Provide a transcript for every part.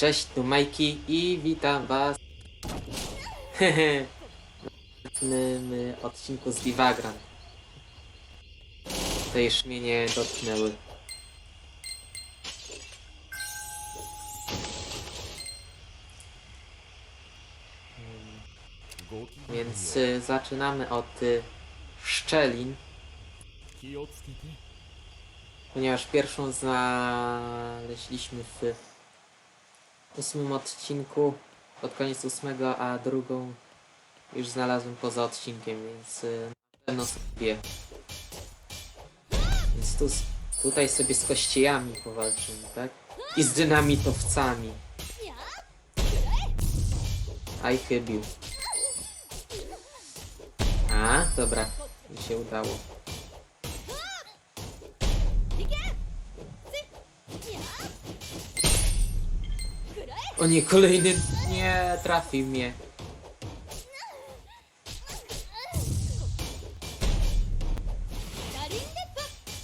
Cześć, tu Majki i witam was w tym odcinku z Vivagrant. Te już mnie nie dotknęły. Hmm. Więc y, zaczynamy od y, szczelin. Ponieważ pierwszą znaleźliśmy w ósmym odcinku, pod koniec ósmego, a drugą już znalazłem poza odcinkiem, więc y, na pewno sobie. Więc tu, tutaj sobie z kościejami powalczymy, tak? I z dynamitowcami. Aj chybił. A, dobra, mi się udało. O nie, kolejny nie trafił mnie.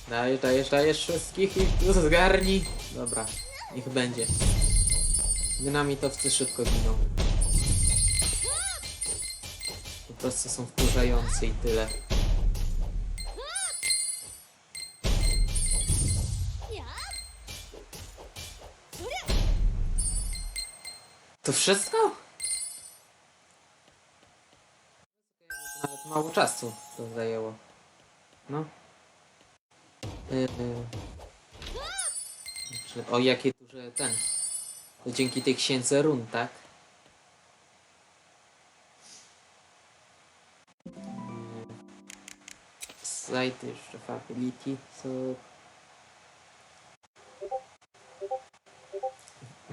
Dajesz, dajesz, dajesz wszystkich i tu zgarnij. Dobra, niech będzie. Dynamitowcy szybko giną. Po prostu są wkurzający i tyle. To wszystko? Nawet mało czasu to zajęło. No. Yy, yy. Znaczy, o jakie duże ten. To dzięki tej księdze run, tak? Yy. Zajdę jeszcze w ability,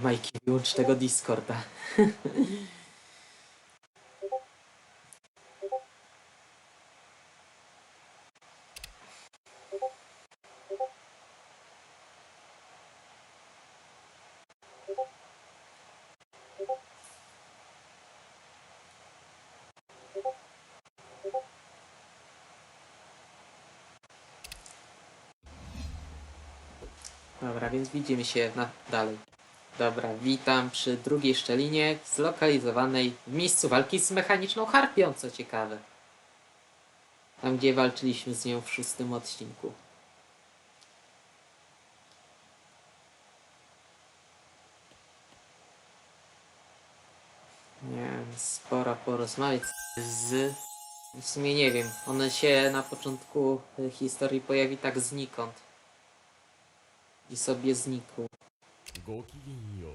Majki, wyłącz tego Discorda. Dobra, więc widzimy się na dalej. Dobra, witam przy drugiej szczelinie, zlokalizowanej w miejscu walki z mechaniczną harpią, co ciekawe. Tam, gdzie walczyliśmy z nią w szóstym odcinku. Miałem sporo porozmawiać z... W sumie nie wiem, one się na początku historii pojawi tak znikąd. I sobie znikł. ごきげんよう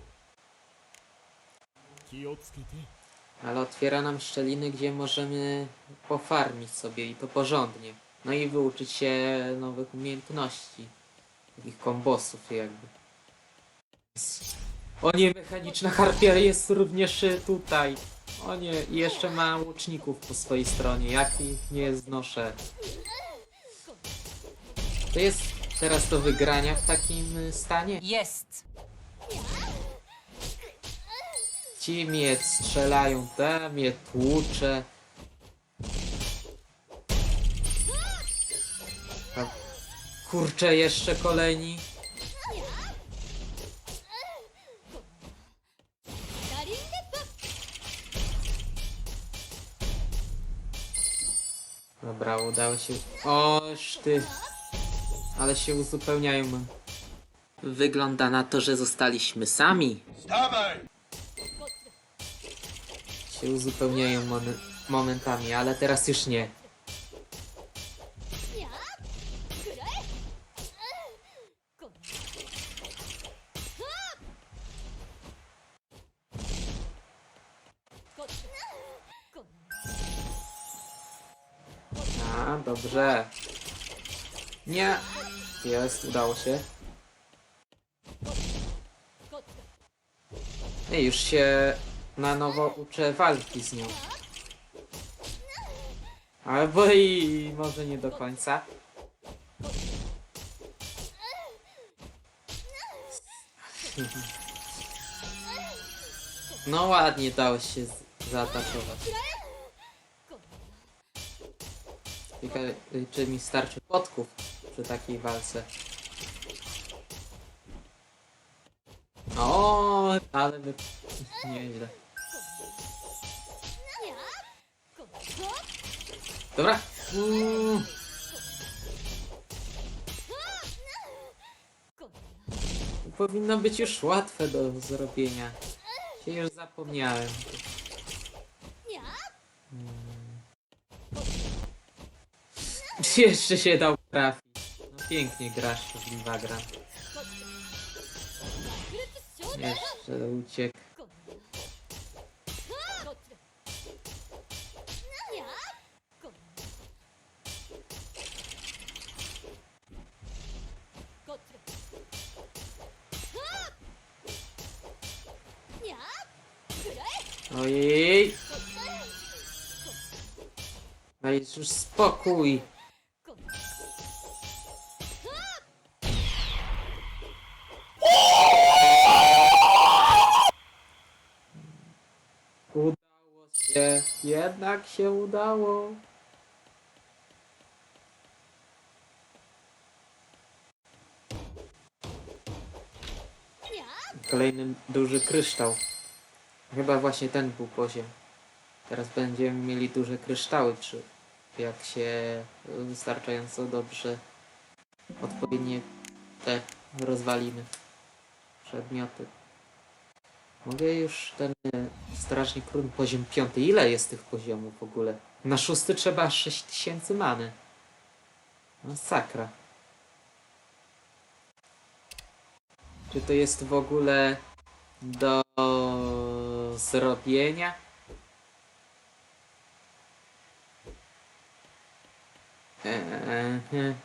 気をつけて Ale otwiera nam szczeliny, gdzie możemy pofarmić sobie i to porządnie. No i wyuczyć się nowych umiejętności. Takich kombosów jakby. O nie, mechaniczna harpia jest również y, tutaj. O nie, i jeszcze ma łuczników po swojej stronie. Jak ich nie znoszę. To jest teraz do wygrania w takim y, stanie? Jest! Ci mnie strzelają, te mnie tłucze. Kurczę, jeszcze kolejni. Dobra, udało się. Oż ty. Ale się uzupełniają. Wygląda na to, że zostaliśmy sami. się uzupełniają mon- momentami, ale teraz już nie. A, dobrze. Nie. Jest, udało się. I już się na nowo uczę walki z nią. Albo i może nie do końca. No ładnie dało się zaatakować. Czy mi starczy podków przy takiej walce. O, ale wy... Nieźle. Dobra. Mm. Powinno być już łatwe do zrobienia. Się już zapomniałem. Mm. Jeszcze się dał trafić. No pięknie grasz, szkodliwa gra. Jeszcze uciekł. Ojej. Daj już spokój. Się. Jednak się udało. Kolejny duży kryształ. Chyba właśnie ten był poziom. Teraz będziemy mieli duże kryształy, przy, jak się wystarczająco dobrze odpowiednie te rozwalimy przedmioty. Mogę już ten e, strażnik run poziom piąty. Ile jest tych poziomów w ogóle? Na szósty trzeba aż 6000 many. Masakra. Czy to jest w ogóle do zrobienia? Eee,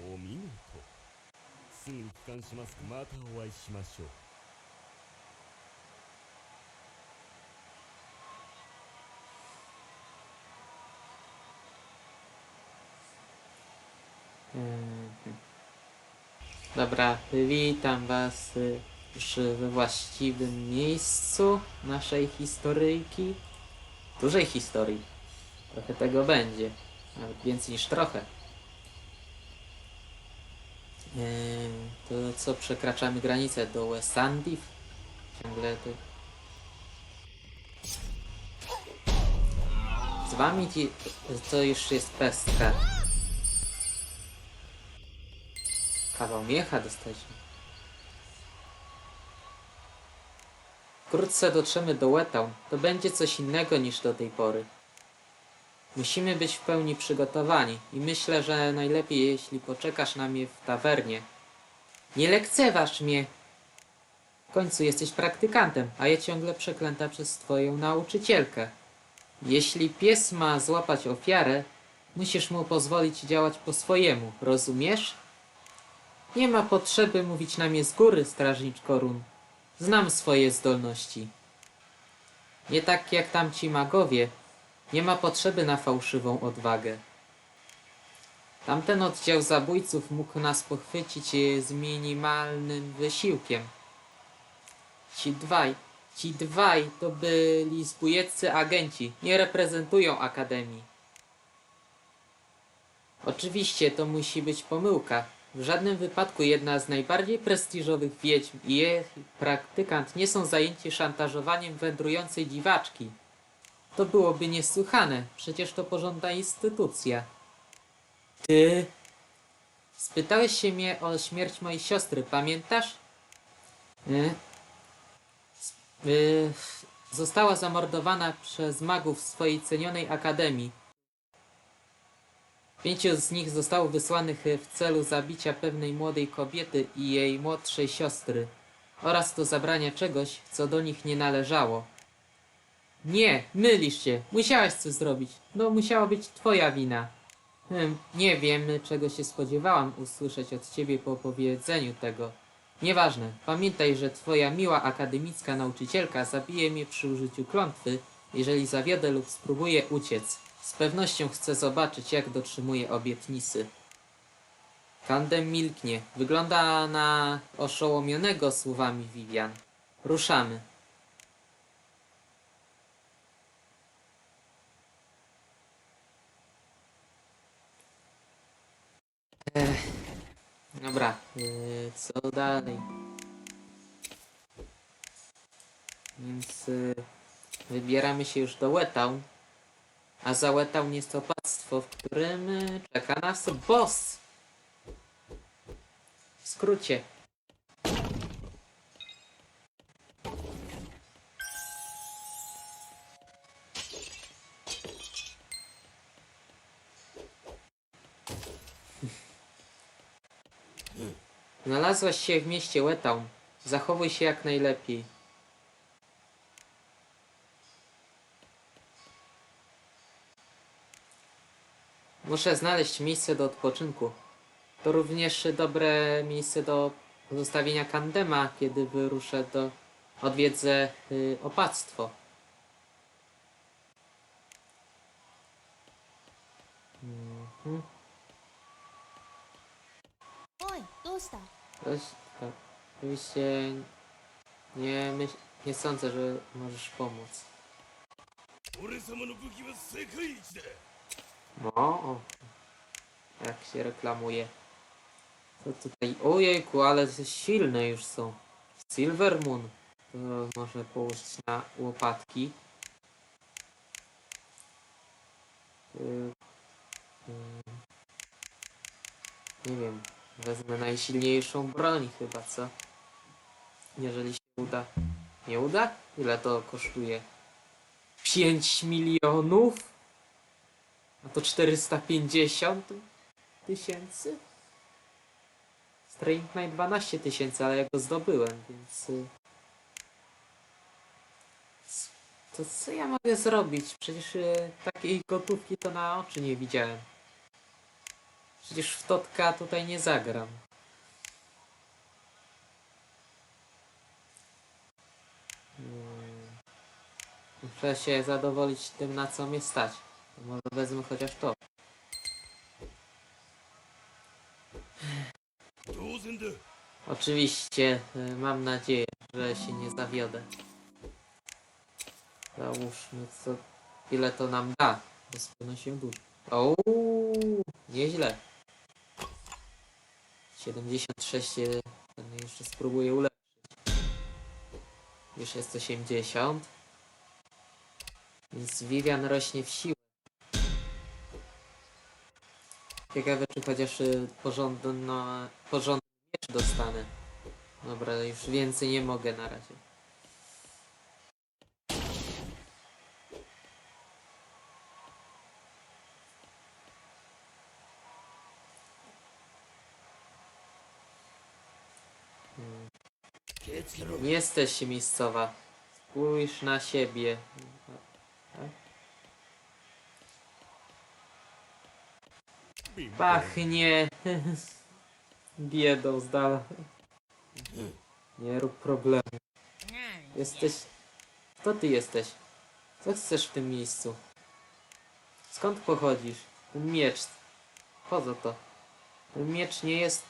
お見事すぐ帰還しますまたお会いしましょう Dobra, witam Was y, już we właściwym miejscu naszej historyjki. Dużej historii. Trochę tego będzie. Nawet więcej niż trochę. Eee, To co, przekraczamy granicę do Westandif? Ciągle tu... Z Wami to już jest pestka. Kawał miecha dostaliśmy. Wkrótce dotrzemy do Wetown. To będzie coś innego niż do tej pory. Musimy być w pełni przygotowani i myślę, że najlepiej jeśli poczekasz na mnie w tawernie. Nie lekceważ mnie! W końcu jesteś praktykantem, a ja ciągle przeklęta przez twoją nauczycielkę. Jeśli pies ma złapać ofiarę, musisz mu pozwolić działać po swojemu, rozumiesz? Nie ma potrzeby mówić na mnie z góry, strażniczko run. Znam swoje zdolności. Nie tak jak tamci magowie. Nie ma potrzeby na fałszywą odwagę. Tamten oddział zabójców mógł nas pochwycić z minimalnym wysiłkiem. Ci dwaj, ci dwaj to byli zbójeccy agenci, nie reprezentują Akademii. Oczywiście to musi być pomyłka. W żadnym wypadku jedna z najbardziej prestiżowych wiedźm i jej praktykant nie są zajęci szantażowaniem wędrującej dziwaczki. To byłoby niesłychane, przecież to porządna instytucja. Ty... Spytałeś się mnie o śmierć mojej siostry, pamiętasz? Y? S- y, Została zamordowana przez magów swojej cenionej akademii. Pięciu z nich zostało wysłanych e, w celu zabicia pewnej młodej kobiety i jej młodszej siostry oraz do zabrania czegoś, co do nich nie należało. Nie, mylisz się. Musiałaś coś zrobić. No, musiała być twoja wina. Hmm, nie wiem, czego się spodziewałam usłyszeć od ciebie po opowiedzeniu tego. Nieważne. Pamiętaj, że twoja miła akademicka nauczycielka zabije mnie przy użyciu klątwy, jeżeli zawiodę lub spróbuję uciec. Z pewnością chcę zobaczyć, jak dotrzymuje obietnicy. Kandem milknie. Wygląda na oszołomionego słowami Vivian. Ruszamy. Ech. Dobra, yy, co dalej? Więc y, wybieramy się już do Wetown. A za Wetown jest opactwo, w którym y, czeka nas boss. W skrócie. Znalazłaś się w mieście Wetown. Zachowuj się jak najlepiej. Muszę znaleźć miejsce do odpoczynku. To również dobre miejsce do pozostawienia Kandema, kiedy wyruszę do... odwiedzę y, opactwo. Mhm. おいどうした Coś, tak. Oczywiście nie, myśl, nie sądzę, że możesz pomóc. 俺様の武器は世界一だ no, o. jak się reklamuje. Co tutaj? Ojejku, ale silne już są. Silver Moon. To można położyć na łopatki. Y, y, Nie wiem. Wezmę najsilniejszą broń chyba, co? Jeżeli się uda. Nie uda? Ile to kosztuje? 5 milionów? A to 450 tysięcy? Straight Knight 12 tysięcy, ale ja go zdobyłem, więc... y, To co ja mogę zrobić? Przecież y, takiej gotówki to na oczy nie widziałem. Przecież w Totka tutaj nie zagram. Hmm. Muszę się zadowolić tym, na co mnie stać. Może wezmę chociaż to. Oczywiście, y, mam nadzieję, że się nie zawiodę. Załóżmy, co, ile to nam da. Rozpłynę się dużo. Ouu, nieźle. 76, y, no jeszcze spróbuję ulepszyć. Już jest 80. Więc Vivian rośnie w siłę. Ciekawe, czy chociaż y, porządno, no, porządny miecz dostanę. Dobra, już więcej nie mogę na razie. Hmm. Nie Jesteś miejscowa. Spójrz na siebie. Tak? Pachnie biedą z dala. Nie rób problemu. Jesteś... Kto ty jesteś? Co chcesz w tym miejscu? Skąd pochodzisz? Ten miecz. Po co to? Ten miecz nie jest...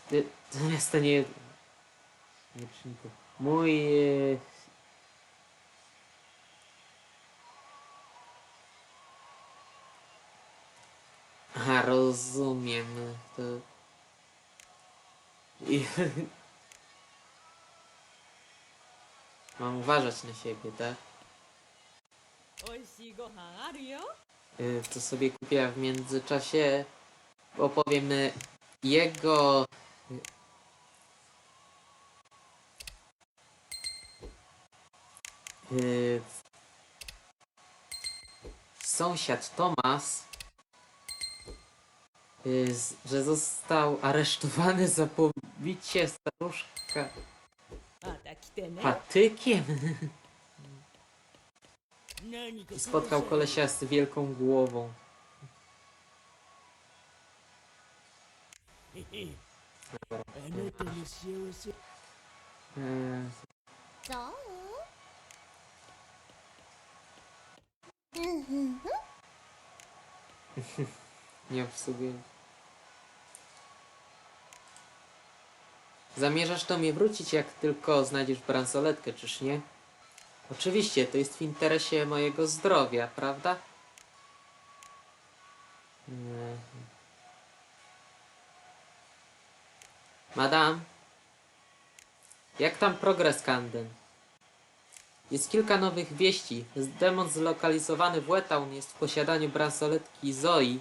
To miasto nie jest... Mieczniku. Mój... Aha, rozumiem. To... I... Mam uważać na siebie, tak? Y, To sobie kupię w międzyczasie. Opowiem y, jego... Y, sąsiad Tomas że został aresztowany za pobicie staruszka patykiem. I spotkał kolesia z wielką głową. Eee. Nie obsługuję. Zamierzasz do mnie wrócić, jak tylko znajdziesz bransoletkę, czyż nie? Oczywiście, to jest w interesie mojego zdrowia, prawda? Nie. Madam? Jak tam progres Kanden? Jest kilka nowych wieści. Demon zlokalizowany w Wetown jest w posiadaniu bransoletki Zoi.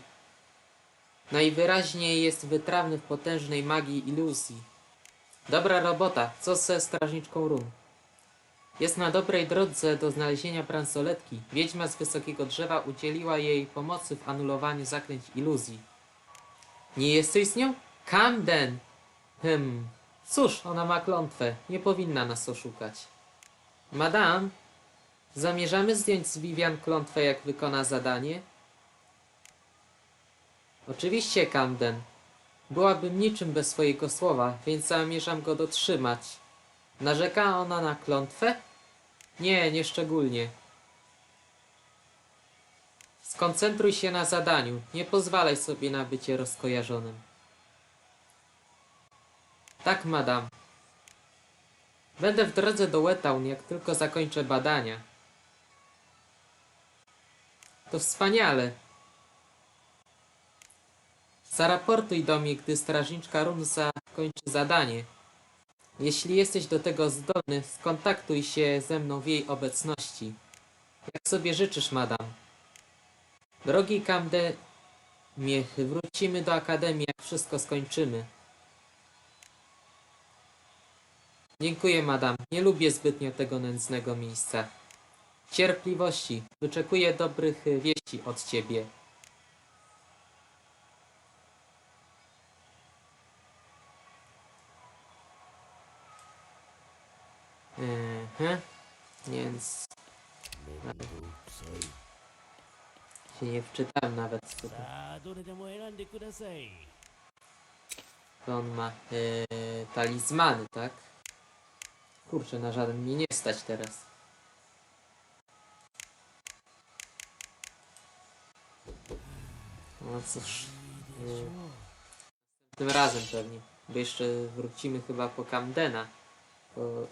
Najwyraźniej jest wytrawny w potężnej magii iluzji. Dobra robota. Co ze strażniczką run? Jest na dobrej drodze do znalezienia bransoletki. Wiedźma z wysokiego drzewa udzieliła jej pomocy w anulowaniu zaklęć iluzji. Nie jesteś z nią? Camden! Hmm. Cóż, ona ma klątwę. Nie powinna nas oszukać. Madame, zamierzamy zdjąć z Vivian klątwę, jak wykona zadanie? Oczywiście, Camden. Byłabym niczym bez swojego słowa, więc zamierzam go dotrzymać. Narzeka ona na klątwę? Nie, nie szczególnie. Skoncentruj się na zadaniu. Nie pozwalaj sobie na bycie rozkojarzonym. Tak, madam. Będę w drodze do Wetown, jak tylko zakończę badania. To wspaniale. Zaraportuj do mnie, gdy strażniczka Run zakończy zadanie. Jeśli jesteś do tego zdolny, skontaktuj się ze mną w jej obecności. Jak sobie życzysz, madam. Drogi Camde, niech wrócimy do Akademii, jak wszystko skończymy. Dziękuję, madam. Nie lubię zbytnio tego nędznego miejsca. Cierpliwości. Wyczekuję dobrych wieści od ciebie. Aha. Więc... Się nie wczytałem nawet tutaj. To on ma yy, talizmany, tak? Kurczę, na żaden mnie nie stać teraz. No cóż. Yy, tym razem pewnie. Bo jeszcze wrócimy chyba po Camdena. Bo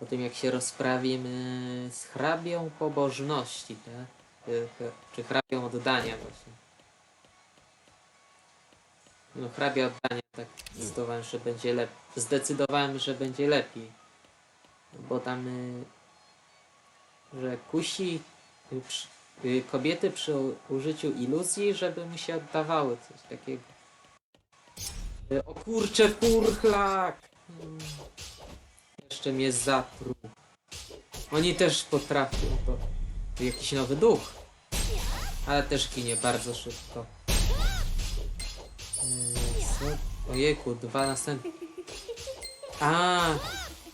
po tym jak się rozprawimy z hrabią pobożności, tak? Czy hrabią oddania właśnie. No hrabia oddania tak zdecydowałem, że będzie lepiej. Zdecydowałem, że będzie lepiej. Bo tam y, że kusi y, y, kobiety przy użyciu iluzji, żeby mu się oddawały coś takiego. O kurcze, furchlak! Jeszcze mnie zatruł. Oni też potrafią to. Jakiś nowy duch. Ale też ginie bardzo szybko. Yy, co? Ojejku, dwa następne. A,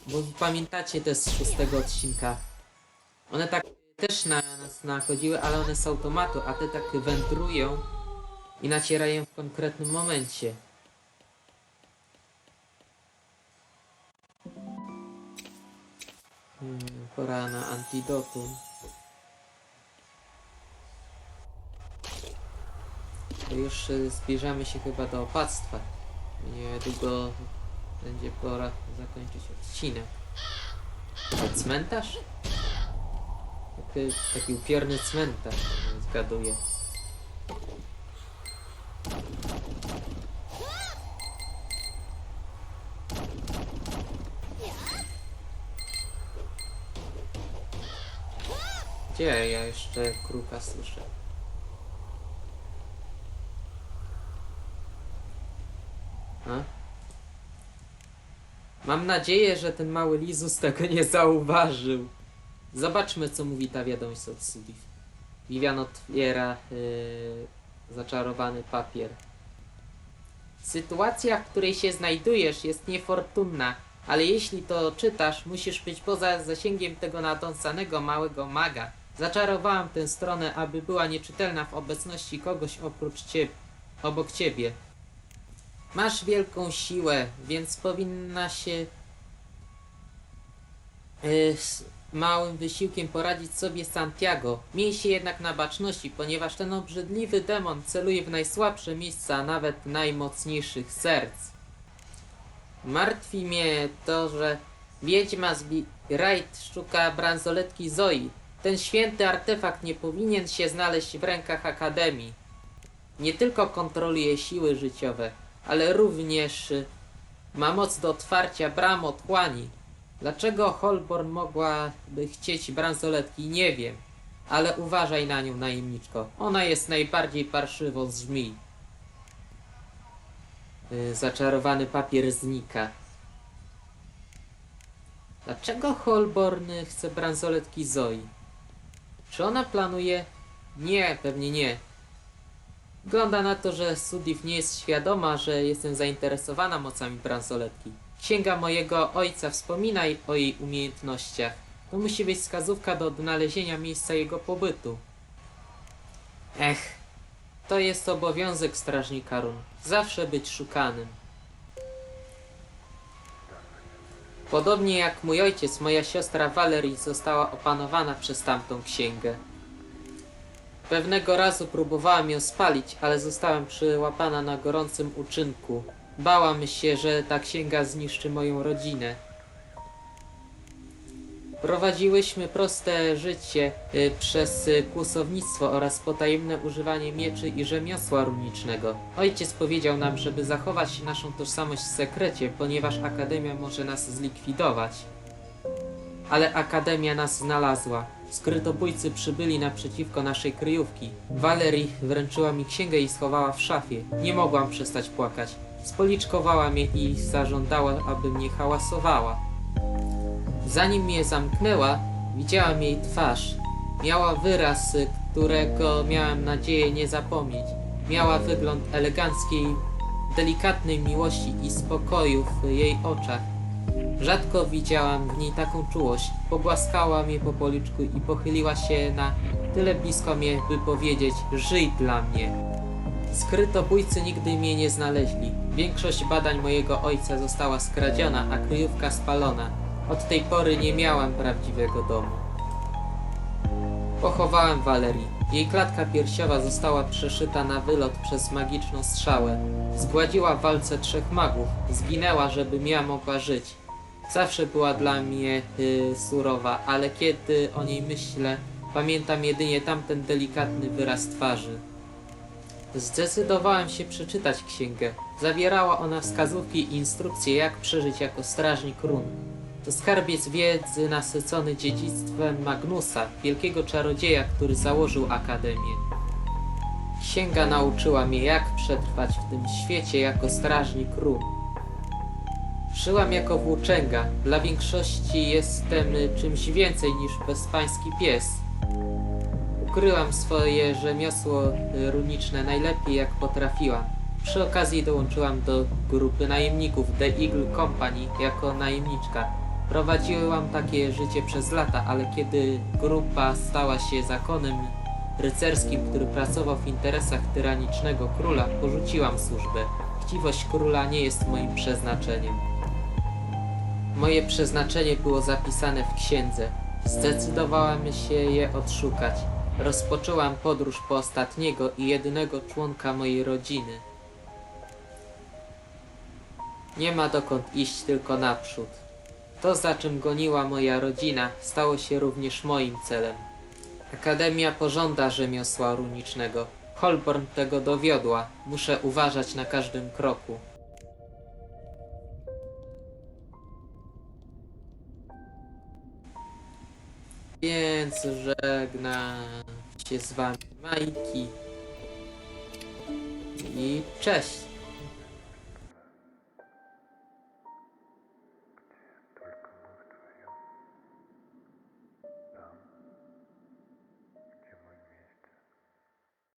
bo pamiętacie te z szóstego odcinka. One tak też na nas nachodziły, ale one z automatu, a te tak wędrują i nacierają w konkretnym momencie. Pora na antidotum. To już zbliżamy się chyba do opactwa. Niedługo będzie pora zakończyć odcinek. Cmentarz? Taki, taki upiorny cmentarz, zgaduję. Gdzie ja jeszcze kruka słyszę? A? Mam nadzieję, że ten mały Lizus tego nie zauważył. Zobaczmy, co mówi ta wiadomość od Sudif. Vivian otwiera yy, zaczarowany papier. Sytuacja, w której się znajdujesz, jest niefortunna, ale jeśli to czytasz, musisz być poza zasięgiem tego nadąsanego małego maga. Zaczarowałam tę stronę, aby była nieczytelna w obecności kogoś oprócz ciebie, obok ciebie. Masz wielką siłę, więc powinna się e, z małym wysiłkiem poradzić sobie Santiago. Miej się jednak na baczności, ponieważ ten obrzydliwy demon celuje w najsłabsze miejsca, a nawet najmocniejszych serc. Martwi mnie to, że wiedźma z Wright szuka bransoletki Zoi. Ten święty artefakt nie powinien się znaleźć w rękach Akademii. Nie tylko kontroluje siły życiowe, ale również y, ma moc do otwarcia bram otchłani. Dlaczego Holborn mogłaby chcieć bransoletki, nie wiem. Ale uważaj na nią, najemniczko. Ona jest najbardziej parszywą z żmij. Yy, zaczarowany papier znika. Dlaczego Holborn chce bransoletki Zoi? Czy ona planuje? Nie, pewnie nie. Wygląda na to, że Sudif nie jest świadoma, że jestem zainteresowana mocami bransoletki. Księga mojego ojca wspomina o jej umiejętnościach. To musi być wskazówka do odnalezienia miejsca jego pobytu. Ech, to jest obowiązek strażnika run. Zawsze być szukanym. Podobnie jak mój ojciec, moja siostra Valerie została opanowana przez tamtą księgę. Pewnego razu próbowałam ją spalić, ale zostałam przyłapana na gorącym uczynku. Bałam się, że ta księga zniszczy moją rodzinę. Prowadziłyśmy proste życie y, przez y, kłusownictwo oraz potajemne używanie mieczy i rzemiosła runicznego. Ojciec powiedział nam, żeby zachować naszą tożsamość w sekrecie, ponieważ Akademia może nas zlikwidować. Ale Akademia nas znalazła. Skrytobójcy przybyli naprzeciwko naszej kryjówki. Valerie wręczyła mi księgę i schowała w szafie. Nie mogłam przestać płakać. Spoliczkowała mnie i zażądała, abym nie hałasowała. Zanim mnie zamknęła, widziałam jej twarz. Miała wyraz, którego miałam nadzieję nie zapomnieć. Miała wygląd eleganckiej, delikatnej miłości i spokoju w jej oczach. Rzadko widziałam w niej taką czułość. Pogłaskała mnie po policzku i pochyliła się na tyle blisko mnie, by powiedzieć: Żyj dla mnie. Skrytobójcy nigdy mnie nie znaleźli. Większość badań mojego ojca została skradziona, a kryjówka spalona. Od tej pory nie miałam prawdziwego domu. Pochowałem Valerii. Jej klatka piersiowa została przeszyta na wylot przez magiczną strzałę. Zgładziła w walce trzech magów. Zginęła, żebym ja mogła żyć. Zawsze była dla mnie y, surowa, ale kiedy o niej myślę, pamiętam jedynie tamten delikatny wyraz twarzy. Zdecydowałem się przeczytać księgę. Zawierała ona wskazówki i instrukcje, jak przeżyć jako strażnik run. To skarbiec wiedzy nasycony dziedzictwem Magnusa, wielkiego czarodzieja, który założył Akademię. Księga nauczyła mnie, jak przetrwać w tym świecie jako strażnik run. Żyłam jako włóczęga. Dla większości jestem czymś więcej niż bezpański pies. Ukryłam swoje rzemiosło runiczne najlepiej jak potrafiłam. Przy okazji dołączyłam do grupy najemników The Eagle Company jako najemniczka. Prowadziłam takie życie przez lata, ale kiedy grupa stała się zakonem rycerskim, który pracował w interesach tyranicznego króla, porzuciłam służbę. Chciwość króla nie jest moim przeznaczeniem. Moje przeznaczenie było zapisane w księdze. Zdecydowałam się je odszukać. Rozpoczęłam podróż po ostatniego i jedynego członka mojej rodziny. Nie ma dokąd iść, tylko naprzód. To, za czym goniła moja rodzina, stało się również moim celem. Akademia pożąda rzemiosła runicznego. Holborn tego dowiodła. Muszę uważać na każdym kroku. Więc żegnam się z wami Majki. I cześć!